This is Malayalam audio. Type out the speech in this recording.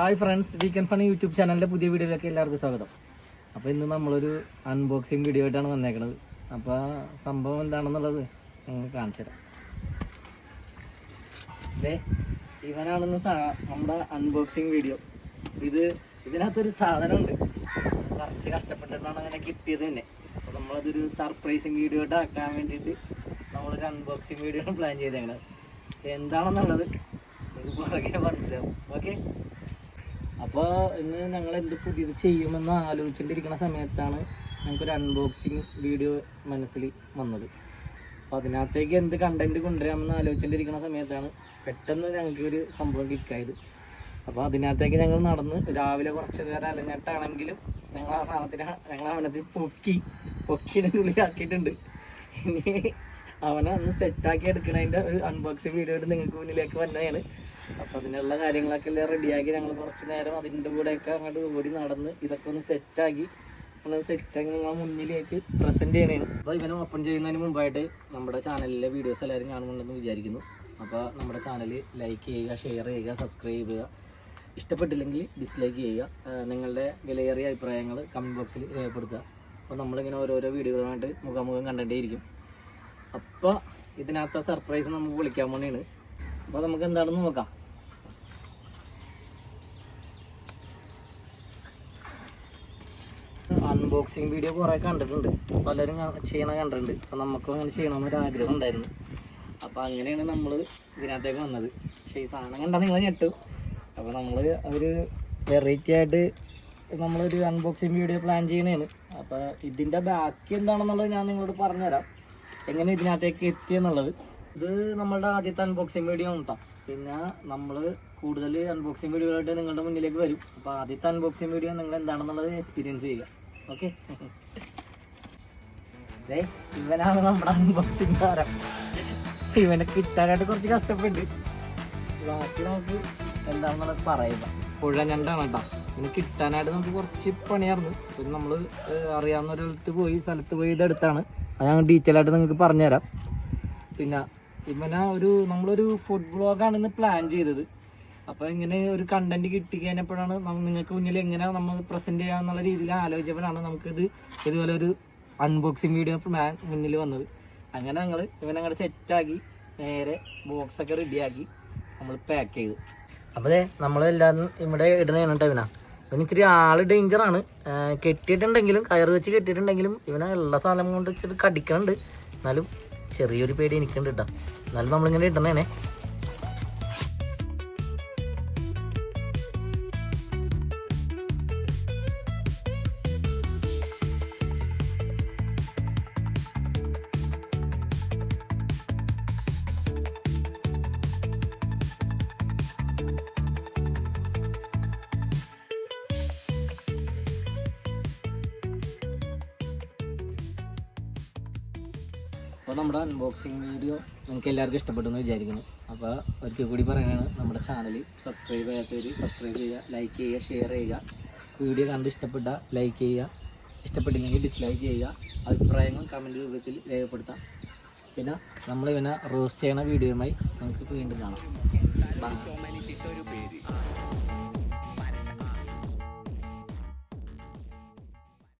Hi friends weekend fun YouTube ചാനലിന്റെ പുതിയ വീഡിയോയിലേക്ക് എല്ലാവർക്കും സ്വാഗതം. അപ്പോൾ ഇന്ന് നമ്മളൊരു അൺബോക്സിങ് വീഡിയോ ആയിട്ടാണ് വന്നേക്കുന്നത് അപ്പോൾ സംഭവം എന്താണെന്നുള്ളത് നിങ്ങൾ കാണിച്ചു തരാം. ദേ ഇവനാണെന്ന് നമ്മുടെ അൺബോക്സിങ് വീഡിയോ ഇത് ഇതിനകത്തൊരു സാധനമുണ്ട്. കുറച്ച് കഷ്ടപ്പെട്ടിട്ടാണ് അങ്ങനെ കിട്ടിയത് തന്നെ. അപ്പോൾ നമ്മളതൊരു സർപ്രൈസിങ് വീഡിയോ ആയിട്ട് ആക്കാൻ വേണ്ടിയിട്ട് നമ്മളൊരു അൺബോക്സിങ് വീഡിയോ പ്ലാൻ ചെയ്തേക്കുന്നത് എന്താണെന്നുള്ളത് ഇത് പുറകെ മനസ്സിലാവും. ഓക്കെ അപ്പോൾ ഇന്ന് ഞങ്ങൾ എന്ത് പുതിയത് ചെയ്യുമെന്ന് ആലോചിച്ചിട്ടിരിക്കുന്ന സമയത്താണ് ഞങ്ങൾക്കൊരു അൺബോക്സിങ് വീഡിയോ മനസ്സിൽ വന്നത്. അപ്പോൾ അതിനകത്തേക്ക് എന്ത് കണ്ടന്റ് കൊണ്ടുവരാമെന്ന് ആലോചിച്ചിട്ടിരിക്കുന്ന സമയത്താണ് പെട്ടെന്ന് ഞങ്ങൾക്ക് ഒരു സംഭവം ക്ലിക്കായത് അപ്പോൾ അതിനകത്തേക്ക് ഞങ്ങൾ നടന്ന് രാവിലെ കുറച്ച് നേരം അലഞ്ഞിട്ടാണെങ്കിലും ഞങ്ങൾ ആ സാധനത്തിന് ഞങ്ങൾ അവനത്തിൽ പൊക്കി പൊക്കിയുടെ ഉള്ളിലാക്കിയിട്ടുണ്ട് ഇനി അവനെ ഒന്ന് സെറ്റാക്കി എടുക്കണതിന്റെ ഒരു അൺബോക്സിങ് വീഡിയോ നിങ്ങൾക്ക് മുന്നിലേക്ക് വന്നതാണ്. അപ്പോൾ അതിനുള്ള കാര്യങ്ങളൊക്കെ എല്ലാം റെഡിയാക്കി ഞങ്ങൾ കുറച്ച് നേരം അതിന്റെ കൂടെയൊക്കെ അങ്ങോട്ട് ഓടി നടന്ന് ഇതൊക്കെ ഒന്ന് സെറ്റാക്കി ഒന്ന് സെറ്റാക്കി നിങ്ങൾ മുന്നിലേക്ക് പ്രസന്റ് ചെയ്യണേ അപ്പോൾ ഇവനെ ഓപ്പൺ ചെയ്യുന്നതിന് മുമ്പായിട്ട് നമ്മുടെ ചാനലിലെ വീഡിയോസ് എല്ലാവരും കാണുന്നുണ്ടെന്ന് വിചാരിക്കുന്നു. അപ്പൊ നമ്മുടെ ചാനൽ ലൈക്ക് ചെയ്യുക ഷെയർ ചെയ്യുക സബ്സ്ക്രൈബ് ചെയ്യുക. ഇഷ്ടപ്പെട്ടില്ലെങ്കിൽ ഡിസ്ലൈക്ക് ചെയ്യുക. നിങ്ങളുടെ വിലയേറിയ അഭിപ്രായങ്ങൾ കമന്റ് ബോക്സിൽ രേഖപ്പെടുത്തുക. അപ്പോൾ നമ്മളിങ്ങനെ ഓരോരോ വീഡിയോകളുമായിട്ട് മുഖാമുഖം കണ്ടിട്ടേയിരിക്കും. അപ്പൊ ഇതിനകത്ത സർപ്രൈസ് നമുക്ക് വിളിക്കാൻ വേണ്ടിയാണ് അപ്പൊ നമുക്ക് എന്താണെന്ന് നോക്കാം. അൺബോക്സിങ് വീഡിയോ കുറേ കണ്ടിട്ടുണ്ട്. പലരും ചെയ്യണ കണ്ടിട്ടുണ്ട്. അപ്പോൾ നമുക്കും അങ്ങനെ ചെയ്യണമെന്നൊരു ആഗ്രഹം ഉണ്ടായിരുന്നു. അപ്പോൾ അങ്ങനെയാണ് നമ്മൾ ഇതിനകത്തേക്ക് വന്നത്. പക്ഷേ ഈ സാധനം കണ്ടാൽ നിങ്ങൾ ഞെട്ടു. അപ്പോൾ നമ്മൾ ഒരു വെറൈറ്റി ആയിട്ട് നമ്മളൊരു അൺബോക്സിങ് വീഡിയോ പ്ലാൻ ചെയ്യണതാണ് അപ്പോൾ ഇതിന്റെ ബാക്കി എന്താണെന്നുള്ളത് ഞാൻ നിങ്ങളോട് പറഞ്ഞുതരാം. എങ്ങനെ ഇതിനകത്തേക്ക് എത്തിയെന്നുള്ളത് ഇത് നമ്മളുടെ ആദ്യത്തെ അൺബോക്സിങ് വീഡിയോ ആണ് പിന്നെ നമ്മൾ കൂടുതൽ അൺബോക്സിങ് വീഡിയോകളായിട്ട് നിങ്ങളുടെ മുന്നിലേക്ക് വരും. അപ്പോൾ ആദ്യത്തെ അൺബോക്സിങ് വീഡിയോ നിങ്ങൾ എന്താണെന്നുള്ളത് എക്സ്പീരിയൻസ് ചെയ്യുക. ഓക്കെ. ഇവനാണ് നമ്മുടെ അൺബോക്സിംഗ് താരം ഇവനെ കിട്ടാനായിട്ട് കുറച്ച് കഷ്ടപ്പെട്ട്. ബാക്കി നമുക്ക് എന്താണെന്ന് പറയുക? പുഴ ഞണ്ടാണ് കേട്ടോ. ഇവന് കിട്ടാനായിട്ട് നമുക്ക് കുറച്ച് പണിയായിരുന്നു. പിന്നെ നമ്മൾ അറിയാവുന്ന ഒരു ഒരിടത്ത് പോയി സ്ഥലത്ത് പോയി ഇതെടുത്താണ്. അത് ഞങ്ങൾ ഡീറ്റെയിൽ ആയിട്ട് നിങ്ങൾക്ക് പറഞ്ഞുതരാം. പിന്നെ ഇവനാ ഒരു നമ്മളൊരു ഫുഡ് ബ്ലോഗാണ് ഇന്ന് പ്ലാൻ ചെയ്തത്. അപ്പോൾ ഇങ്ങനെ ഒരു കണ്ടന്റ് കിട്ടി കഴിഞ്ഞപ്പോഴാണ് നിങ്ങൾക്ക് മുന്നിൽ എങ്ങനെ നമ്മൾ പ്രസന്റ് ചെയ്യാന്നുള്ള രീതിയിൽ ആലോചിച്ചപ്പോഴാണ് നമുക്കിത് ഇതുപോലെ ഒരു അൺബോക്സിങ് വീഡിയോ മാൻ മുന്നിൽ വന്നത്. അങ്ങനെ ഞങ്ങൾ ഇവനങ്ങടെ സെറ്റാക്കി നേരെ ബോക്സൊക്കെ റെഡിയാക്കി നമ്മൾ പാക്ക് ചെയ്തു. അപ്പോൾ നമ്മളെല്ലാവരും ഇവിടെ ഇടുന്നതാണ് കേട്ടോ ഇവനാ. ഇവന് ഇച്ചിരി ആൾ ഡേഞ്ചറാണ് കെട്ടിയിട്ടുണ്ടെങ്കിലും കയറ് വെച്ച് കെട്ടിയിട്ടുണ്ടെങ്കിലും ഇവനെ എല്ലാ സാധനം കൊണ്ട് വെച്ചിട്ട് കടിക്കണുണ്ട്. എന്നാലും ചെറിയൊരു പേടി എനിക്കുണ്ട് കേട്ടോ എന്നാലും നമ്മളിങ്ങനെ ഇടണേനെ അപ്പോൾ നമ്മുടെ അൺബോക്സിങ് വീഡിയോ നിങ്ങൾക്ക് എല്ലാവർക്കും ഇഷ്ടപ്പെട്ടു എന്ന് വിചാരിക്കുന്നു. അപ്പോൾ ഒരിക്കൽ കൂടി പറയുകയാണ് നമ്മുടെ ചാനൽ സബ്സ്ക്രൈബ് ചെയ്യാത്തവർ സബ്സ്ക്രൈബ് ചെയ്യുക ലൈക്ക് ചെയ്യുക ഷെയർ ചെയ്യുക. വീഡിയോ കണ്ട് ഇഷ്ടപ്പെട്ട ലൈക്ക് ചെയ്യുക. ഇഷ്ടപ്പെട്ടില്ലെങ്കിൽ ഡിസ്ലൈക്ക് ചെയ്യുക. അഭിപ്രായങ്ങൾ കമന്റ് രൂപത്തിൽ രേഖപ്പെടുത്താം. പിന്നെ നമ്മൾ ഇവനെ റോസ്റ്റ് ചെയ്യണ വീഡിയോയുമായി നിങ്ങൾക്ക് വീണ്ടും കാണാം.